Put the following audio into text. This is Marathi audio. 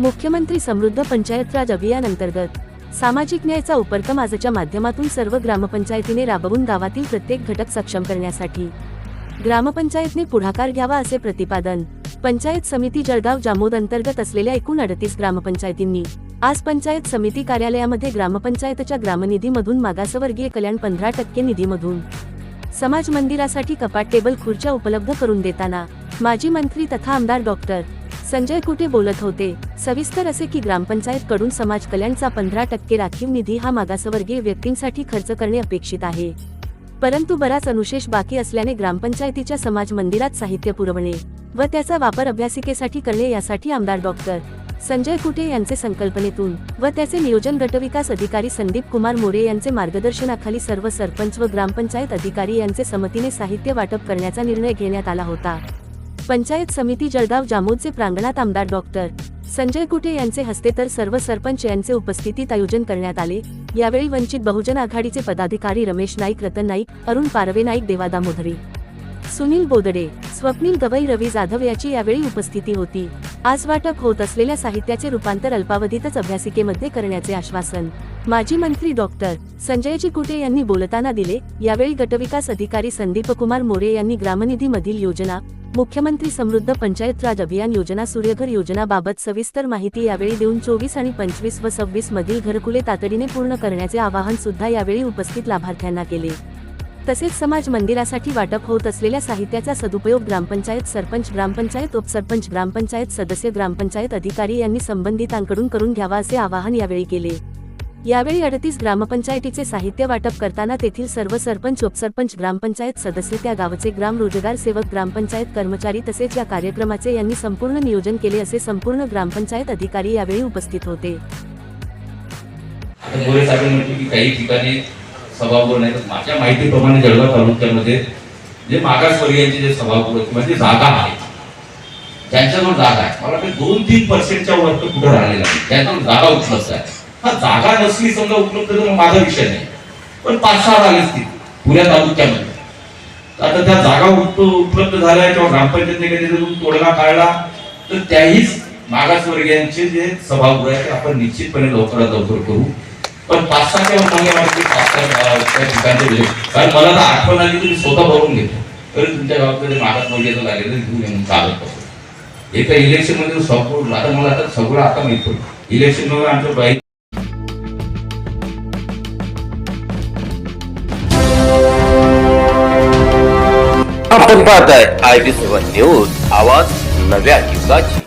मुख्यमंत्री समृद्ध पंचायत राज अभियान अंतर्गत सामाजिक न्यायाचा उपक्रम आजच्या माध्यमातून सर्व ग्रामपंचायतीने राबवून गावातील प्रत्येक घटक सक्षम करण्यासाठी. ग्रामपंचायतने पुढाकार घ्यावा असे प्रतिपादन पंचायत समिती जळगाव जामोद अंतर्गत असलेल्या एकूण अडतीस ग्रामपंचायतींनी. आज पंचायत समिती कार्यालयामध्ये ग्रामपंचायतच्या ग्रामनिधीमधून मागासवर्गीय कल्याण पंधरा टक्के निधीमधून. समाज मंदिरासाठी कपाट टेबल खुर्च्या उपलब्ध करून देताना माजी मंत्री तथा आमदार डॉक्टर संजय कुटे बोलत होते? सविस्तर असे की ग्रामपंचायत कडून समाज कल्याणचा पंधरा टक्के राखीव निधी हा मागासवर्गीय व्यक्तींसाठी खर्च करणे अपेक्षित आहे. परंतु बराच अनुशेष बाकी असल्याने ग्रामपंचायतीच्या समाज मंदिरात साहित्य पुरवणे व त्याचा वापर अभ्यासिकेसाठी करणे यासाठी आमदार डॉक्टर संजय कुटे यांचे संकल्पनेतून व त्याचे नियोजन गटविकास अधिकारी संदीप कुमार मोरे यांचे मार्गदर्शनाखाली सर्व सरपंच व ग्रामपंचायत अधिकारी यांचे समतीने साहित्य वाटप करण्याचा निर्णय घेण्यात आला होता. पंचायत समिती जळगाव जामोदचे प्रांगणात आमदार डॉक्टर संजय कुटे यांचे हस्ते तर सर्व सरपंच यांचे उपस्थितीत आयोजन करण्यात आले. यावेळी वंचित बहुजन आघाडीचे पदाधिकारी रमेश नाईक रतन नाईक अरुण पारवे नाईक देवा मोधरी सुनील बोदडे स्वप्नील गवई रवी जाधव याची यावेळी उपस्थिती होती. आज वाटप होत असलेल्या साहित्याचे रूपांतर अल्पावधीतच अभ्यासिकेमध्ये करण्याचे आश्वासन. माजी मंत्री डॉक्टर संजयजी कुटे यांनी बोलताना दिले. यावेळी गटविकास अधिकारी संदीप कुमार मोरे यांनी ग्रामनिधी मधील योजना मुख्यमंत्री समृद्ध पंचायत राज अभियान योजना सूर्यघर योजनाबाबत सविस्तर माहिती यावेळी देऊन चोवीस आणि पंचवीस व सव्वीस मधील घरकुले तातडीने पूर्ण करण्याचे आवाहन सुद्धा यावेळी उपस्थित लाभार्थ्यांना केले. तसेच समाज मंदिरासाठी वाटप होत असलेल्या साहित्याचा सदुपयोग ग्रामपंचायत सरपंच ग्रामपंचायत उपसरपंच ग्रामपंचायत सदस्य ग्रामपंचायत अधिकारी यांनी संबंधितांकडून करून घ्यावा असे आवाहन यावेळी केले. यावेळी अडतीस ग्रामपंचायतीचे साहित्य वाटप करताना तेथील सर्व सरपंच उपसरपंच ग्रामपंचायत सदस्य त्या गावचे ग्राम रोजगार सेवक ग्रामपंचायत कर्मचारी तसेच या कार्यक्रमाचे यांनी संपूर्ण नियोजन केले असे संपूर्ण ग्रामपंचायत अधिकारी यावेळी उपस्थित होते. काही ठिकाणी सभागृह नाही तर माझ्या माहितीप्रमाणे जळगाव तालुक्यामध्ये जे मागासवर्गीयांचे जे सभागृह किंवा जे जागा आहे ज्यांच्याजवळ जागा आहे मला ते दोन तीन पर्सेंटच्या वर कुठं राहिलेला आहे ज्यांच्याजवळ जागा उपलब्ध आहे. हा जागा नसली समजा उपलब्ध तर माझा विषय नाही. पण पाच सहा झाले असतील पुऱ्या तालुक्यामध्ये. आता त्या जागा उपलब्ध झाल्या किंवा ग्रामपंचायतीने कधी तोडगा काढला तर त्याहीच मागासवर्गीयांचे जे सभागृह आहे ते आपण निश्चितपणे लवकरात लवकर करू. पण पाच सहाच्या मला वाटते पाच सहा त्या ठिकाणचे दिले कारण मला तर आठवण आली तुम्ही स्वतः भरून घेतो तरी तुमच्या गावाकडे मागासवर्गीयाचं लागेल घेऊन येऊन चालत असतो एका इलेक्शनमध्ये संपूर्ण आता मला आता सगळं आता मिळतो इलेक्शनमध्ये आमचं बाईक आमच्या पाहताय आय बी सेवन न्यूज आवाज नव्या युगाची.